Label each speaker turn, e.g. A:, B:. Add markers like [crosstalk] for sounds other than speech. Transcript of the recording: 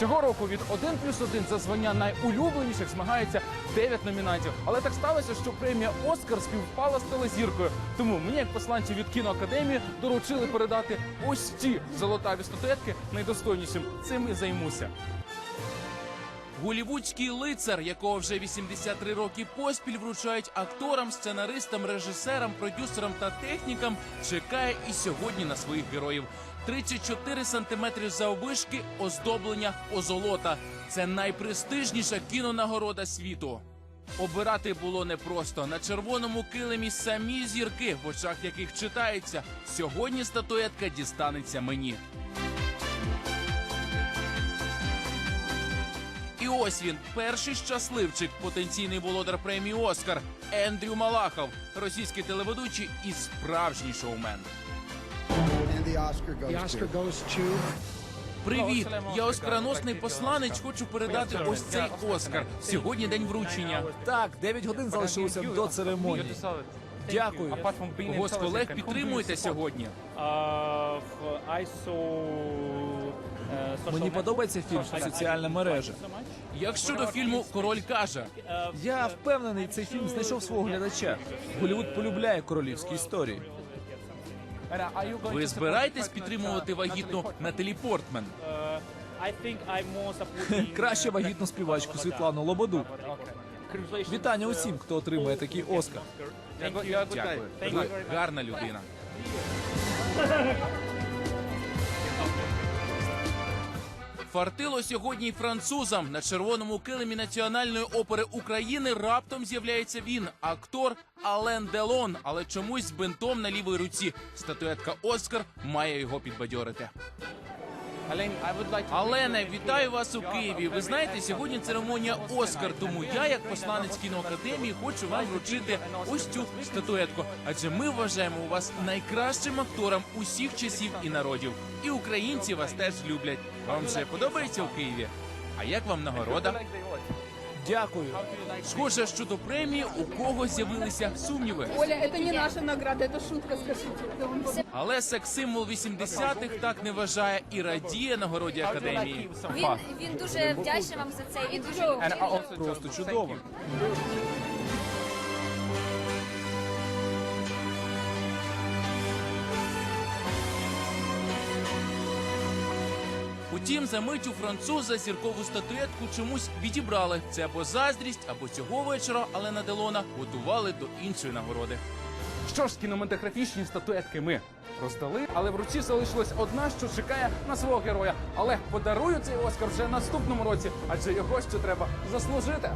A: Цього року від 1 плюс 1 за звання найулюбленіших змагається 9 номінантів. Але так сталося, що премія Оскар співпала з телезіркою. Тому мені, як посланці від кіноакадемії, доручили передати ось ці золотаві статуетки найдостойнішим. Цим і займуся.
B: Голівудський лицар, якого вже 83 роки поспіль вручають акторам, сценаристам, режисерам, продюсерам та технікам, чекає і сьогодні на своїх героїв. 34 сантиметри заввишки оздоблення озолота. Це найпрестижніша кінонагорода світу. Обирати було непросто. На червоному килимі самі зірки, в очах яких читається. Сьогодні статуетка дістанеться мені. Ось він, перший щасливчик, потенційний володар премії Оскар Ендрю Малахов, російський телеведучий і справжній шоумен. Привіт! Я оскароносний посланець. Хочу передати ось цей Оскар. Сьогодні день вручення.
C: Так, 9 годин залишилося до церемонії. Дякую.
B: Кого з колег підтримуєте сьогодні?
C: Мені подобається фільм соціальна мережа.
B: Як щодо фільму Король каже,
C: Я впевнений, цей фільм знайшов свого глядача. Голівуд полюбляє королівські історії.
B: ви збираєтесь підтримувати вагітну Наталі Портман? [laughs]
C: Краще вагітну співачку Світлану Лободу. Вітання усім, хто отримує такий Оскар.
B: Дякую. Ви гарна людина. [laughs] Фартило сьогодні й французам на червоному килимі національної опери України раптом з'являється він, актор Ален Делон, але чомусь з бинтом на лівій руці. Статуетка Оскар має його підбадьорити. Алене, вітаю вас у Києві. Ви знаєте, сьогодні церемонія Оскар. Тому я, як посланець кіноакадемії, хочу вам вручити ось цю статуетку. Адже ми вважаємо вас найкращим актором усіх часів і народів. І українці вас теж люблять. Вам все подобається у Києві? А як вам нагорода?
C: Дякую.
B: Схоже, що до премії у кого з'явилися сумніви.
D: Оля, це не наша награда, це шутка, скажіть.
B: Але секс-символ 80-х так не вважає і радіє нагороді академії.
E: Він, він дуже вдячний вам за це. Він дуже.
C: Просто чудово.
B: Утім, за мить у француза зіркову статуетку чомусь відібрали. Це або заздрість, або цього вечора Алена Делона готували до іншої нагороди.
A: Що ж, кінематографічні статуетки ми роздали, але в руці залишилась одна, що чекає на свого героя. Але подарую цей Оскар вже наступному році, адже його ще треба заслужити.